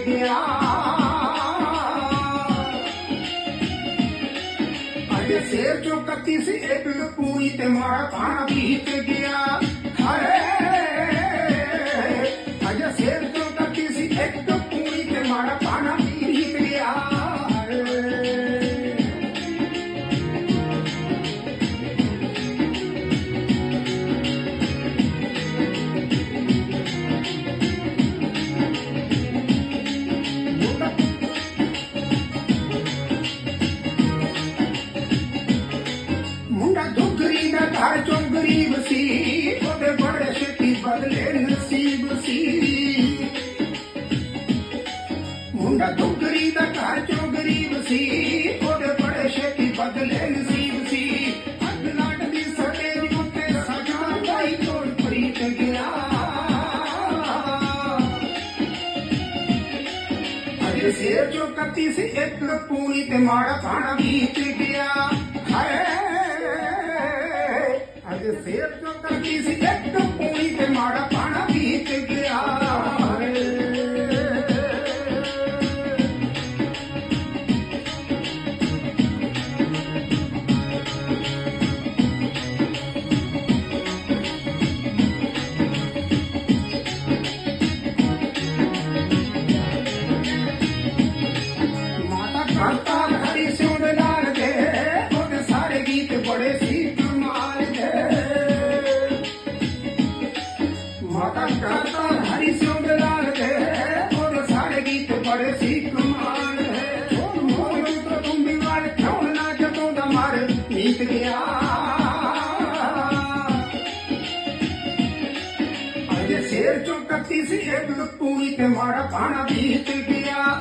ਗਿਆ। ਅੜੇ ਸੇਰ ਚੋਂ ਕੱਤੀ ਸੀ ਇੱਕ ਪੂਰੀ ਤੇ ਮਾਰਾ ਥਾਣਾ ਬੀਤ ਗਿਆ। ਹਰੇ ਅਜੇ ਸੇਰ ਚੋਂ ਕੱਤੀ ਸੀ ਇੱਕ ਪੂਰੀ ਤੇ ਮਾਰਾ ਥਾਣਾ ਨਸੀਬ ਸੀ। ਮੁੰਡਾ ਦੁਗਰੀ ਦਾ ਘਰ ਚੋਂ ਗਰੀਬ ਸੀ। ਉਹਦੇ ਬੜੇ ਛੇਤੀ ਬਦਲੇ ਨਸੀਬ ਸੀ। ਅੱਗ ਲੱਟ ਦੀ ਸੜੇ ਉੱਤੇ ਸਜਾ ਪਾਈ ਤੋੜ ਪ੍ਰੀਤ ਗਿਆ ਅਜੇ ਸੇਰ ਚੋਂ ਕੱਤੀ ਸੀ ਇੱਕ ਪੂਰੀ ਤੇ ਮਾੜਾ ਖਾਣਾ ਬੀਤ ਗਿਆ। ਹਾਏ, ਅਜੇ ਸੇਰ ਚੋਂ ਕੱਤੀ ਸੀ ਕਾਂਤਾ ਹਰੀ ਸਿੰਘ ਦੇ ਨਾਲ ਦੇ ਉਹਦੇ ਸਾਰੇ ਗੀਤ ਬੜੇ ਸੀ ਕਮਾਲ ਦੇ। ਮਾਤਾ ਕਾਂਤਾ ਹਰੀ ਸਿੰਘ ਦੇ ਨਾਲ ਦੇ ਉਹਦੇ ਸਾਰੇ ਗੀਤ ਬੜੇ ਸੀ ਕਮਾਲ ਦੇ। ਉਹ ਮੋਹ ਤੋਂ ਤੁੰਬੀ ਵਾਲ ਕਿਉਂ ਨਾ ਜਦੋਂ ਦਾ ਮਰ ਨੀਤ ਗਿਆ। ਅਜੇ ਸਿਰ ਚੋਂ ਕੱਤੀ ਸੀ ਇੱਕ ਪੂਰੀ ਤੇ ਮਾਰਾ ਪਾਣਾ ਬੀਤ ਗਿਆ।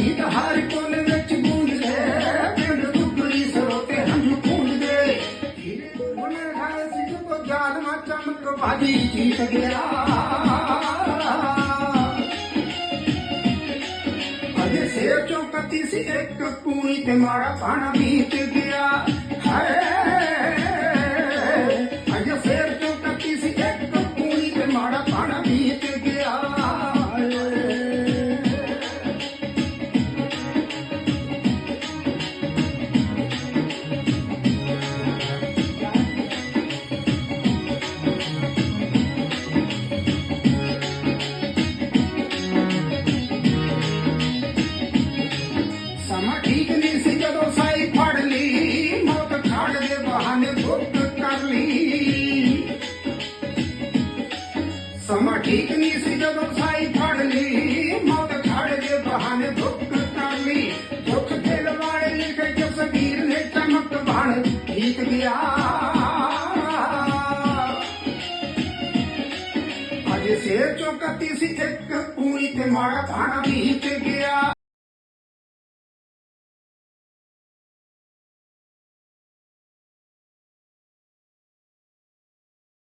ਉਹਦੇ ਗੀਤ ਹਰ ਕੋਨੇ ਵਿੱਚ ਗੂੰਜਦੇ ਪਿੰਡ ਦੁਗਰੀ ਸਰੋਤੇ ਹੰਝੂ ਪੂੰਝਦੇ ਉਹਨੇ ਖਾਏ ਸੀ ਜਦੋਂ ਜਾਨ ਮਾ ਚਮਕ ਬਾਜੀ ਜੀਤ ਗਿਆ। ਅਜੇ ਸੇਰ ਚੋਂ ਸੀ ਇੱਕ ਪੂਰੀ ਤੇ ਮਾਰਾ ਪਾਣਾ ਬੀਤ ਗਿਆ। ਹਾਏ ਅਜੇ ਸੀ ਇੱਕ ਪੂਰੀ ਤੇ ਮਾਰਾ ਖਾਣਾ ਬੀਤ ਗਿਆ